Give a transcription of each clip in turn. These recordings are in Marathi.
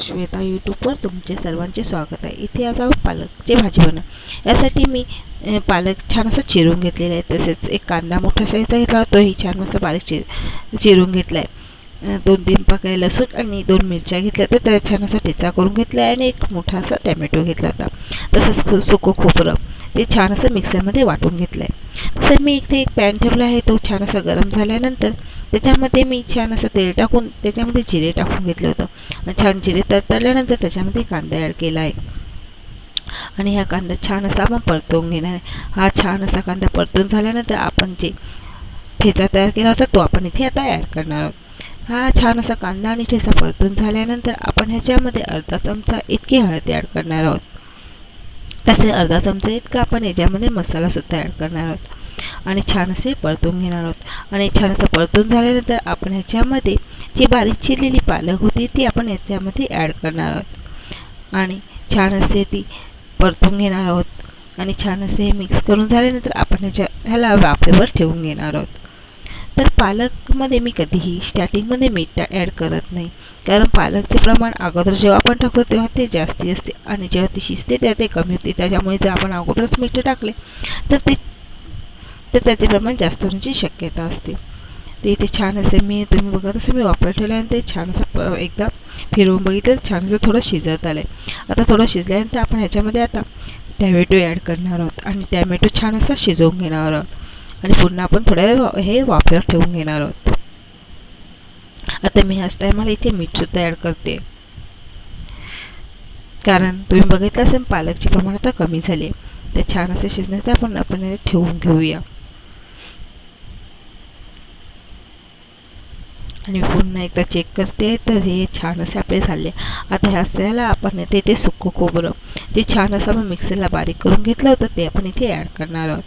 श्वेता यूट्यूबवर तुमचे सर्वांचे स्वागत आहे. इथे आज आपण पालकची भाजी बनव. यासाठी मी पालक छान असं चिरून घेतलेला आहे. तसेच एक कांदा मोठा साईजचा घेतला तोही छान मस्त पालक चिर चिरून घेतला आहे दोन तीन पाकळ्या लसूण आणि दोन मिरच्या घेतल्या तर त्याला छान असा ठेचा करून घेतला आहे आणि एक मोठा असा टॅमॅटो घेतला होता. तसंच सुकं खोबरं. ते छान असं मिक्सरमध्ये वाटून घेतलं आहे तसं मी इथे एक पॅन ठेवला आहे तो छान असा गरम झाल्यानंतर त्याच्यामध्ये मी छान असं तेल टाकून त्याच्यामध्ये जिरे टाकून घेतलं होतं. आणि छान जिरे तडतडल्यानंतर त्याच्यामध्ये कांदा ॲड केला आहे. आणि हा कांदा छान असा आपण परतवून घेणार आहे. हा छान असा कांदा परतून झाल्यानंतर आपण जे ठेचा तयार केला होता तो आपण इथे आता ॲड करणार आहोत. हा छान असा कांदा आणि ठेचा परतून झाल्यानंतर आपण ह्याच्यामध्ये अर्धा चमचा इतकी हळद ॲड करणार आहोत. तसे अर्धा चमचा इतका आपण याच्यामध्ये मसालासुद्धा ॲड करणार आहोत. आणि छान असे परतून घेणार आहोत. आणि छान असं परतून झाल्यानंतर आपण ह्याच्यामध्ये जी बारीक चिरलेली पालक होती ती आपण याच्यामध्ये ॲड करणार आहोत. आणि छान असे ती परतून घेणार आहोत. आणि छान असे हे मिक्स करून झाल्यानंतर आपण ह्याच्या ह्याला वाफेवर ठेवून घेणार आहोत. तर पालकमध्ये मी कधीही स्टार्टिंगमध्ये मीठ ॲड करत नाही. कारण पालकचे प्रमाण अगोदर जेव्हा आपण टाकतो तेव्हा ते जास्ती असते आणि जेव्हा ती शिजते तेव्हा ते कमी होते. त्याच्यामुळे जर आपण अगोदरच मीठ टाकले तर ते तर त्याचे प्रमाण जास्त होण्याची शक्यता असते. ते इथे छान असे मी तुम्ही बघत असे मी वापर ठेवले आणि ते छान असं प एकदा फिरवून बघितलं छान असं थोडं शिजत आलं आहे आता थोडं शिजल्यानंतर आपण ह्याच्यामध्ये आता टॅमॅटो ॲड करणार आहोत. आणि टॅमॅटो छान असा शिजवून घेणार आहोत. आणि पुन्हा आपण थोड्या वेळ वा- हे वाफेवर ठेवून घेणार आहोत. आता मी ह्याच टायमाला इथे मीठसुद्धा ॲड करते. कारण तुम्ही बघितलं असेल पालकचे प्रमाण आता कमी झाले ते छान असे शिजण्यात आपण आपण ठेवून घेऊया. आणि पुन्हा एकदा चेक करते तर हे छान असे आपले झाले. आता ह्याला आपण येते ते सुकं खोबरं. जे छान असं आपण मिक्सरला बारीक करून घेतलं होतं ते आपण इथे ॲड करणार आहोत.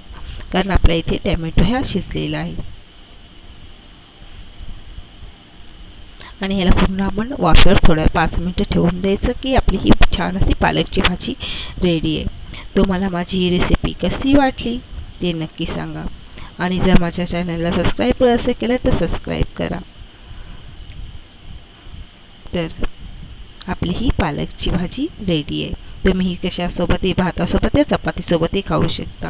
कारण आपल्या इथे टॅमॅटो ह्या शिजलेला आहे. आणि ह्याला पूर्ण आपण वाफेवर थोड्या पाच मिनटं ठेवून द्यायचं की आपली ही छान अशी पालकची भाजी रेडी आहे. तुम्हाला माझी ही रेसिपी कशी वाटली ते नक्की सांगा. आणि जर माझ्या चॅनलला सबस्क्राईब असे केलं तर सबस्क्राईब करा. तर आपली ही पालकची भाजी रेडी आहे. तुम्ही ही कशासोबतही भातासोबत या चपातीसोबतही खाऊ शकता.